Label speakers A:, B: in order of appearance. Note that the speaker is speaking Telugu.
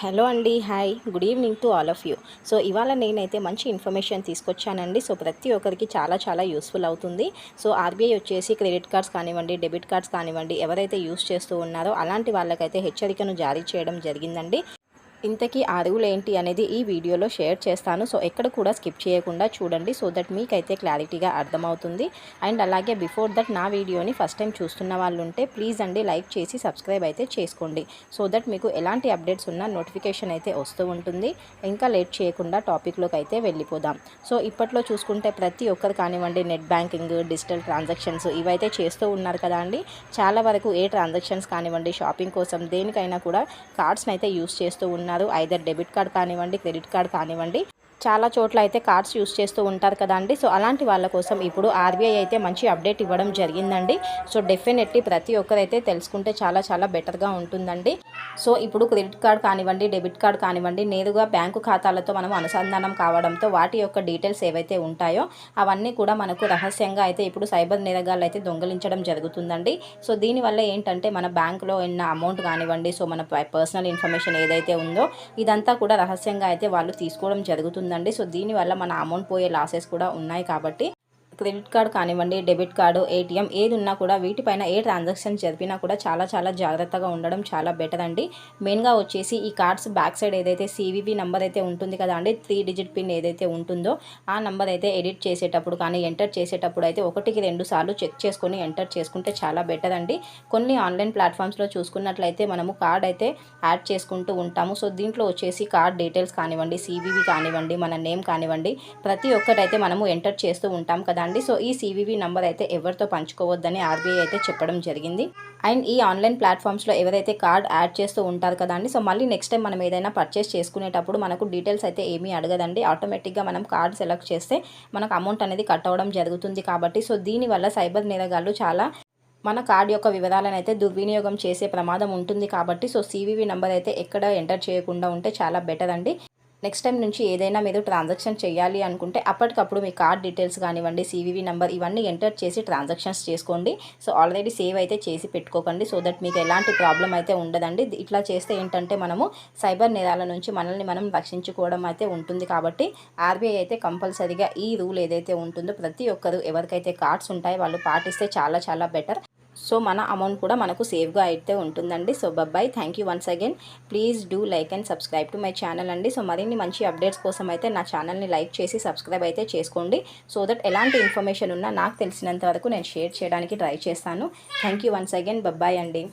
A: హలో అండి hi. Good evening to all of you. So ఇవాళ నేనైతే మంచి ఇన్ఫర్మేషన్ తీసుకొచ్చానండి. సో ప్రతి ఒక్కరికి చాలా చాలా యూస్ఫుల్ అవుతుంది. సో ఆర్బీఐ వచ్చేసి క్రెడిట్ కార్డ్స్ కానివ్వండి డెబిట్ కార్డ్స్ కానివ్వండి ఎవరైతే యూస్ చేస్తూ ఉన్నారో అలాంటి వాళ్ళకైతే హెచ్చరికను జారీ చేయడం జరిగిందండి. ఇంతకీ అరువులు ఏంటి అనేది ఈ వీడియోలో షేర్ చేస్తాను. సో ఎక్కడ కూడా స్కిప్ చేయకుండా చూడండి. సో దట్ మీకైతే క్లారిటీగా అర్థమవుతుంది. అండ్ అలాగే బిఫోర్ దట్ నా వీడియోని ఫస్ట్ టైం చూస్తున్న వాళ్ళు ఉంటే ప్లీజ్ అండి లైక్ చేసి సబ్స్క్రైబ్ అయితే చేసుకోండి. సో దట్ మీకు ఎలాంటి అప్డేట్స్ ఉన్నా నోటిఫికేషన్ అయితే వస్తూ ఉంటుంది. ఇంకా లేట్ చేయకుండా టాపిక్లోకి అయితే వెళ్ళిపోదాం. సో ఇప్పట్లో చూసుకుంటే ప్రతి ఒక్కరు కానివ్వండి నెట్ బ్యాంకింగ్ డిజిటల్ ట్రాన్సాక్షన్స్ ఇవైతే చేస్తూ ఉన్నారు కదా అండి. చాలా వరకు ఏ ట్రాన్సాక్షన్స్ కానివ్వండి షాపింగ్ కోసం దేనికైనా కూడా కార్డ్స్ని అయితే యూస్ చేస్తూ ఉన్నారు. ఐదర్ డెబిట్ కార్డ్ కానివ్వండి క్రెడిట్ కార్డ్ కానివ్వండి. చాలా చోట్ల అయితే కార్డ్స్ యూస్ చేస్తూ ఉంటారు కదండి. సో అలాంటి వాళ్ళ కోసం ఇప్పుడు ఆర్బీఐ అయితే మంచి అప్డేట్ ఇవ్వడం జరిగిందండి. సో డెఫినెట్లీ ప్రతి ఒక్కరైతే తెలుసుకుంటే చాలా చాలా బెటర్గా ఉంటుందండి. సో ఇప్పుడు క్రెడిట్ కార్డ్ కానివ్వండి డెబిట్ కార్డ్ కానివ్వండి నేరుగా బ్యాంకు ఖాతాలతో మనం అనుసంధానం కావడంతో వాటి యొక్క డీటెయిల్స్ ఏవైతే ఉంటాయో అవన్నీ కూడా మనకు రహస్యంగా అయితే ఇప్పుడు సైబర్ నేరగాళ్ళు అయితే దొంగలించడం జరుగుతుందండి. సో దీనివల్ల ఏంటంటే మన బ్యాంకులో ఉన్న అమౌంట్ కానివ్వండి సో మన పర్సనల్ ఇన్ఫర్మేషన్ ఏదైతే ఉందో ఇదంతా కూడా రహస్యంగా అయితే వాళ్ళు తీసుకోవడం జరుగుతుంది జరుగుతుందండి సో దీనివల్ల మన అమౌంట్ పోయే లాసెస్ కూడా ఉన్నాయి కాబట్టి క్రెడిట్ కార్డ్ కానివ్వండి డెబిట్ కార్డు ఏటీఎం ఏది ఉన్నా కూడా వీటిపైన ఏ ట్రాన్సాక్షన్ జరిపినా కూడా చాలా చాలా జాగ్రత్తగా ఉండడం చాలా బెటర్ అండి. మెయిన్గా వచ్చేసి ఈ కార్డ్స్ బ్యాక్ సైడ్ ఏదైతే సివివి నెంబర్ అయితే ఉంటుంది కదా అండి త్రీ డిజిట్ పిన్ ఏదైతే ఉంటుందో ఆ నెంబర్ అయితే ఎడిట్ చేసేటప్పుడు కానీ ఎంటర్ చేసేటప్పుడు అయితే ఒకటికి రెండు సార్లు చెక్ చేసుకొని ఎంటర్ చేసుకుంటే చాలా బెటర్ అండి. కొన్ని ఆన్లైన్ ప్లాట్ఫామ్స్లో చూసుకున్నట్లయితే మనము కార్డ్ అయితే యాడ్ చేసుకుంటూ ఉంటాము. సో దీంట్లో వచ్చేసి కార్డ్ డీటెయిల్స్ కానివ్వండి సివివి కానివ్వండి మన నేమ్ కానివ్వండి ప్రతి ఒక్కటైతే మనము ఎంటర్ చేస్తూ ఉంటాం కదా అండి సో ఈ సివివి నంబర్ అయితే ఎవరితో పంచుకోవద్దని ఆర్బీఐ అయితే చెప్పడం జరిగింది. అండ్ ఈ ఆన్లైన్ ప్లాట్ఫామ్స్లో ఎవరైతే కార్డ్ యాడ్ చేస్తూ ఉంటారు కదండి సో మళ్ళీ నెక్స్ట్ టైం మనం ఏదైనా పర్చేస్ చేసుకునేటప్పుడు మనకు డీటెయిల్స్ అయితే ఏమీ అడగదండి. ఆటోమేటిక్గా మనం కార్డ్ సెలెక్ట్ చేస్తే మనకు అమౌంట్ అనేది కట్ అవ్వడం జరుగుతుంది కాబట్టి సో దీనివల్ల సైబర్ నేరగాళ్ళు చాలా మన కార్డ్ యొక్క వివరాలను అయితే దుర్వినియోగం చేసే ప్రమాదం ఉంటుంది కాబట్టి సో సివివి నెంబర్ అయితే ఎక్కడ ఎంటర్ చేయకుండా ఉంటే చాలా బెటర్ అండి. నెక్స్ట్ టైం నుంచి ఏదైనా మీరు ట్రాన్సాక్షన్ చేయాలి అనుకుంటే అప్పటికప్పుడు మీ కార్డ్ డీటెయిల్స్ కానివ్వండి సివివి నెంబర్ ఇవన్నీ ఎంటర్ చేసి ట్రాన్సాక్షన్స్ చేసుకోండి. సో ఆల్రెడీ సేవ్ అయితే చేసి పెట్టుకోకండి. సో దట్ మీకు ఎలాంటి ప్రాబ్లం అయితే ఉండదండి. ఇట్లా చేస్తే ఏంటంటే మనము సైబర్ నేరాల నుంచి మనల్ని మనం రక్షించుకోవడం అయితే ఉంటుంది కాబట్టి ఆర్బీఐ అయితే కంపల్సరీగా ఈ రూల్ ఏదైతే ఉంటుందో ప్రతి ఒక్కరు ఎవరికైతే కార్డ్స్ ఉంటాయో వాళ్ళు పాటిస్తే చాలా చాలా బెటర్ సో మన అమౌంట్ కూడా మనకు సేఫ్గా అయితే ఉంటుందండి. So bye bye thank you once again please do like and subscribe to my channel అండి. సో మరిన్ని మంచి అప్డేట్స్ కోసం అయితే నా ఛానల్ని లైక్ చేసి సబ్స్క్రైబ్ అయితే చేసుకోండి. సో దట్ ఎలాంటి ఇన్ఫర్మేషన్ ఉన్నా నాకు తెలిసినంత వరకు నేను షేర్ చేయడానికి ట్రై చేస్తాను. Thank you once again bye bye అండి.